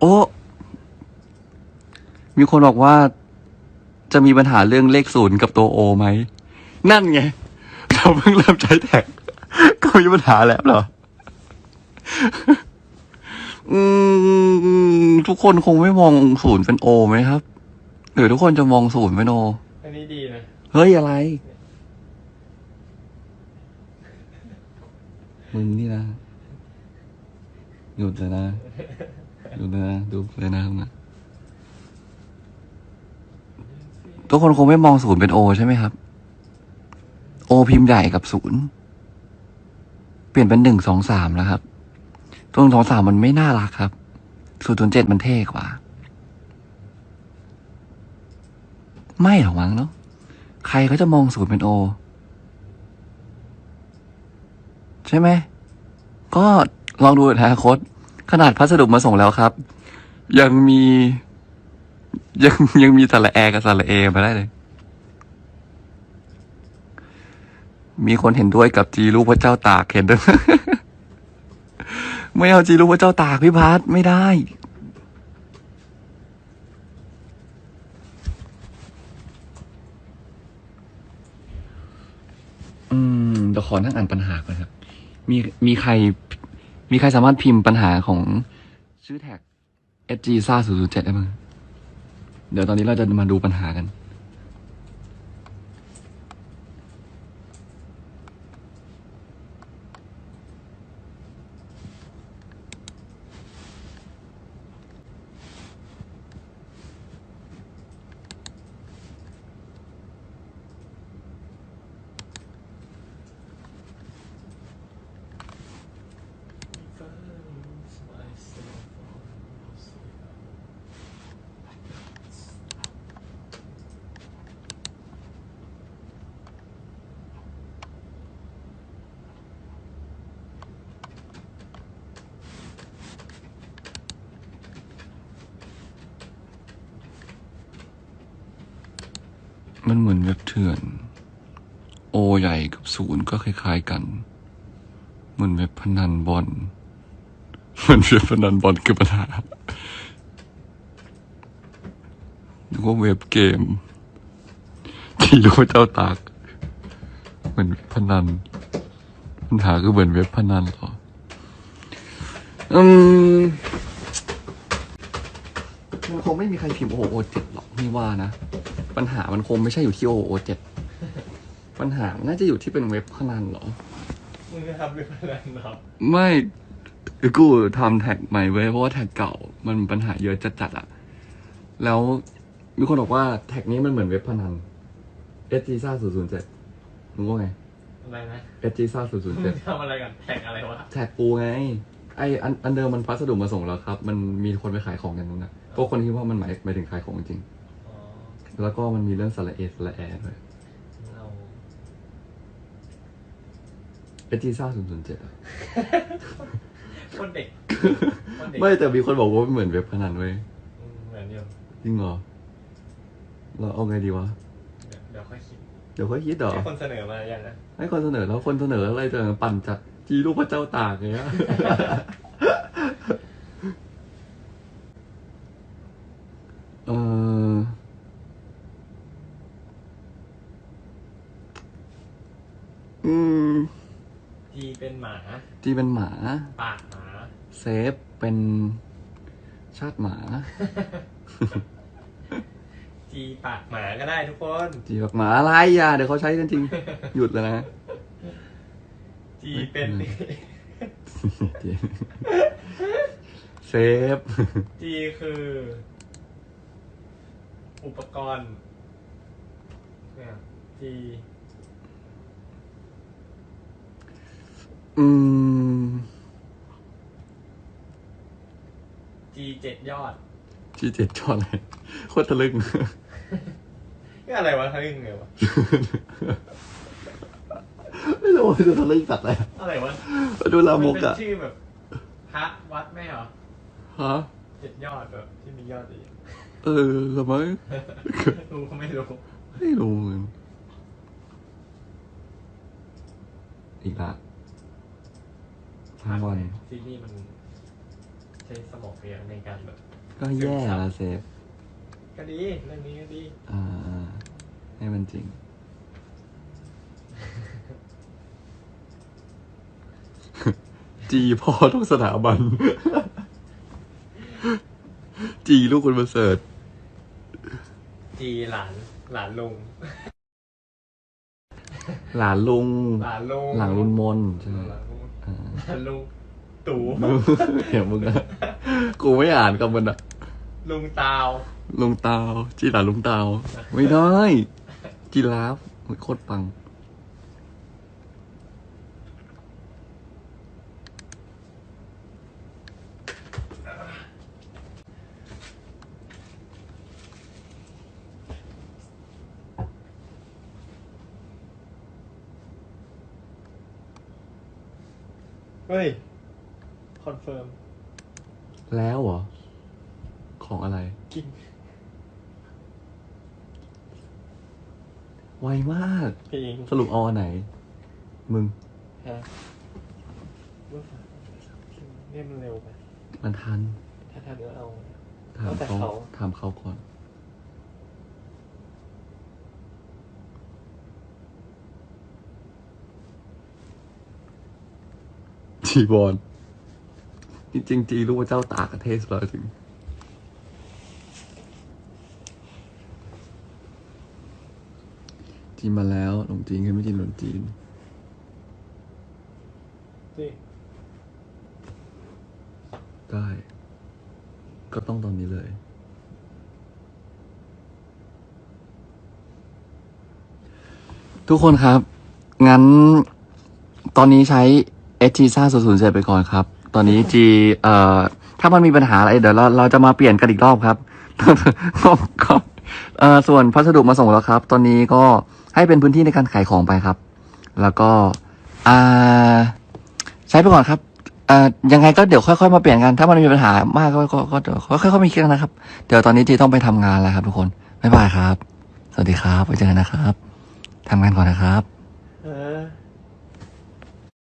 โอ้ มีคนบอกว่าจะมีปัญหาเรื่องเลขศูนย์กับตัวโอไหม นั่นไง เราเพิ่งเริ่มใช้แท็ก ก็มีปัญหาแล้วเหรอ อืม ทุกคนคงไม่มองศูนย์เป็นโอไหมครับ หรือทุกคนจะมองศูนย์เป็นโอ อันนี้ดีนะ เฮ้ยอะไร มึงนี่นะ หยุดเลยนะหยุดเลยนะดูเลยนะนะทุกคนคงไม่มองศูนย์เป็นโอใช่ไหมครับ โอพิมพ์ใหญ่กับศูนย์เปลี่ยนเป็นหนึ่งสองสามแล้วครับตัวหนึ่งสองสามมันไม่น่ารักครับศูนย์ศูนย์เจ็ดมันเท่กว่า ไม่หรอกมั้งเนาะใครเขาจะมองศูนย์เป็นโอ ใช่ไหม ก็ ลองดูนะค้ดขนาดพัสดุมาส่งแล้วครับ ยังมี ยังยังมีสระแอกับสระเอมาได้เลย มีคนเห็นด้วยกับจีรูปพระเจ้าตากเห็นด้วยไม่เอาจีรูปพระเจ้าตากพี่พัทไม่ได้อืมเดี๋ยวขอนั่งอ่านปัญหาก่อนครับ มีมีใคร มีใครสามารถพิมพ์ปัญหาของชื่อแท็ก SG ซ่า007ได้มั้งเดี๋ยวตอนนี้เราจะมาดูปัญหากัน มันเหมือนเว็บเถื่อน โอใหญ่กับศูนย์ก็คล้ายๆกัน เหมือนเว็บพนันบอล เหมือนเว็บพนันบอลคือปัญหาหรือว่าเว็บเกม ที่รู้ว่าเจ้าตาก เหมือนพนัน ปัญหาคือเหมือนเว็บพนันหรอ อืมมันคงไม่มีใครพิมพ์โอโอเจ็ดหรอกนี่ว่านะ ปัญหามันคงไม่ใช่อยู่ที่โอโอเจ็ดปัญหามันน่าจะอยู่ที่เป็นเว็บพนันเหรอ มึงจะทำเป็นอะไรเนาะไม่กูทำแท็กใหม่ไว้ยเพราะว่าแท็กเก่ามันปัญหาเยอะจัดๆอะแล้วมีคนบอกว่าแท็กนี้มันเหมือนเว็บพนันเอจีซ่าศูนย์ศูนย์เจ็ดมึงว่าไง อะไรนะเอจีซ่าศูนย์ศูนย์มึเจ็งดทำอะไรกันแท็กอะไรวะ แท็กกูไง ไออันอันเดิมมันพัสดุมาส่งแล้วครับ มันมีคนไปขายของอย่างนั้นนะพวกคนคิดว่ามันหมายหมายถึงขายของจริงอ๋อๆ แล้วก็มันมีเรื่องสระเอสระแอด้วยเราเอจีซ่าศูนย์ศูนย์เจ็ดคนเด็กคนเด็กไม่แต่มีคนบอกว่ามันเหมือนเว็บพนันเว้ย อืมเหมือนอยู่จริงเหรอ เราเอาไงดีวะ เดี๋ยวเดี๋ยวค่อยคิดเดี๋ยวค่อยคิดเหรอ ให้คนเสนอมาอย่างนะ ให้คนเสนอแล้วคนเสนออะไรจะปั่นจากจีลูกพระเจ้าตากอย่างเงี้ย เออ อืมจีเป็นหมา จีเป็นหมา ปากหมา เซฟเป็นชาติหมา จีปากหมาก็ได้ทุกคน จีแบบหมาอะไรอะเดี๋ยวเขาใช้กันจริง หยุดแล้วนะ จีเป็น เซฟ จีคือ อุปกรณ์เนี่ยจี อืมจีเจ็ดยอดจีเจ็ดจออะไรโคตรทะลึ่ง นี่อะไรวะทะลึ่งไงวะ ไม่รู้ว่าจะทะลึ่งสัตว์อะไรอะไรวะดูลามกนเป็นอะชื่อแบบพระวัดไหมเหรอฮะเจ็ดยอดแบบที่มียอดอีกเออทำไมรู้ก็ไม่รู้ไม่รู้เหมือนอีกละ ทั้งวัน ซีรีส์มันใช้สมองเยอะในการแบบ ก็แย่ละเซฟ ก็ดีเรื่องนี้ก็ดีอ่าให้มันจริง จีพ่อทุกสถาบัน จีลูกคุณประเสริฐ จีหลานหลานลุงหลานลุง หลานลุงหลานลุนมนใช่ไหม หลานลุงอ่าห ลานลุงตู่เห็นมึงนะกูไม่อ่านกับมันอะลุงตาวลุงตาวจีหลานลุงตาว ไม่ได้ จีราฟโอ้ยโคตรปัง เฮ้ย คอนเฟิร์ม แล้วเหรอ ของอะไร กิน ไวมาก เพลงสรุปเอาอันไหน มึง ฮะเมื่อฝันเนี่ยมันเร็วไปมันทัน ถ้าทันก็เอา ถามแล้วแต่เขา เขาถามเขาก่อน จีบอลจริงๆจีรู้ว่าเจ้าตากประเทศเราถึง จีนมาแล้วหลงจีนคือไม่จีนหลงจีนสิได้ ก็ต้องตอนนี้เลยทุกคนครับ งั้นตอนนี้ใช้ h t ซ่า0 0 7ไปก่อนครับ ตอนนี้ G เอ่อถ้ามันมีปัญหาอะไรเดี๋ยวเราเราจะมาเปลี่ยนกันอีกรอบครับครับเอ่อส่วนพัสดุมาส่งแล้วครับ ตอนนี้ก็ให้เป็นพื้นที่ในการขายของไปครับ แล้วก็อ่าใช้ไปก่อนครับเอ่อยังไงก็เดี๋ยวค่อยๆมาเปลี่ยนกัน ถ้ามันมีปัญหามากก็ก็ก็เดี๋ยวค่อยๆมีกันนะครับ เดี๋ยวตอนนี้จีต้องไปทำงานแล้วครับ ทุกคนบ๊ายบายครับ สวัสดีครับไว้เจอกันนะครับทำงานก่อนนะครับ เออ